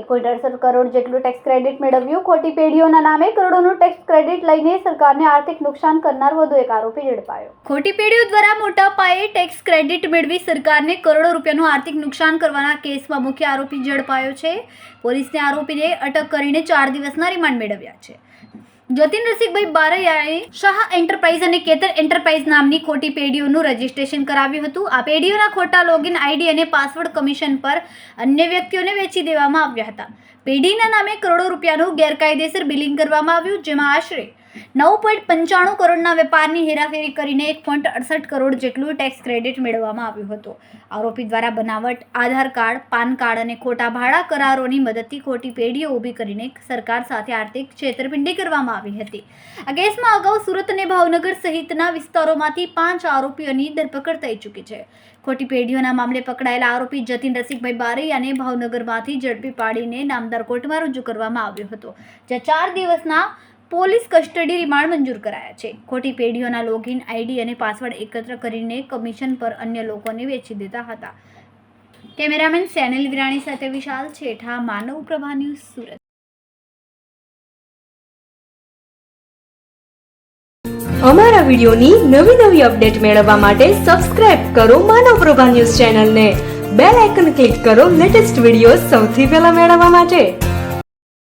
એકોઈ અડસઠ કરોડ જેટલું tax credit મેળવ્યું, ખોટી પેઢીઓના નામે કરોડોનું ટેક્સ ક્રેડિટ લઈને સરકારને આર્થિક નુકસાન કરનાર વધુ એક આરોપી ઝડપાયો. ખોટી પેઢીઓ દ્વારા મોટા પાયે ટેક્સ ક્રેડિટ મેળવી સરકારને કરોડો રૂપિયાનું આર્થિક નુકસાન કરવાના કેસમાં મુખ્ય આરોપી ઝડપાયો છે. પોલીસને આરોપીને અટક કરીને ચાર દિવસના રિમાન્ડ મેળવ્યા છે. જતીન રસિકભાઈ બારૈયાએ શાહ એન્ટરપ્રાઇઝ અને કેતર એન્ટરપ્રાઇઝ નામની ખોટી પેઢીઓનું રજીસ્ટ્રેશન કરાવ્યું હતું. આ પેઢીઓના ખોટા લોગિન આઈડી અને પાસવર્ડ કમિશન પર અન્ય વ્યક્તિઓને વેચી દેવામાં આવ્યા હતા. પેઢીના નામે કરોડો રૂપિયાનું ગેરકાયદેસર બિલિંગ કરવામાં આવ્યું, જેમાં આશરે નવ પોઈન્ટ પંચાણું કરોડના વેપારની હેરાફેરી કરીને એક પોઈન્ટ અડસઠ કરોડ જેટલું ટેક્સ ક્રેડિટ મેળવવામાં આવ્યું હતું. આરોપી દ્વારા બનાવટ, આધાર કાર્ડ, પાન કાર્ડ અને ખોટા ભાડા કરારોની મદદથી ખોટી પેઢીઓ ઊભી કરીને સરકાર સાથે આર્થિક છેતરપિંડી કરવામાં આવી હતી. આ કેસમાં અગાઉ સુરત અને ભાવનગર સહિતના વિસ્તારોમાંથી પાંચ આરોપીઓની ધરપકડ થઈ ચૂકી છે. ખોટી પેઢીઓના મામલે પકડાયેલા આરોપી જતીન રસિકભાઈ બારૈયાને ભાવનગરમાંથી ઝડપી પાડીને નામદાર કોર્ટમાં રજૂ કરવામાં આવ્યો હતો, જ્યાં ચાર દિવસના પોલીસ કસ્ટડી રિમાન્ડ મંજૂર કરાયા છે. ખોટી પેઢીઓના લોગિન, આઈડી અને પાસવર્ડ એકત્ર કરીને કમિશન પર અન્ય લોકોને વેચી દેતા હતા. કેમેરામેન સેનલ વિરાણી સાથે વિશાલ છેઠા, માનવ પ્રભા ન્યૂઝ સુરત. અમારા વિડિયોની નવી નવી અપડેટ મેળવવા માટે સબસ્ક્રાઇબ કરો માનવ પ્રભા ન્યૂઝ ચેનલને. બેલ આઇકન ક્લિક કરો લેટેસ્ટ વીડિયો સૌથી પહેલા મેળવવા માટે.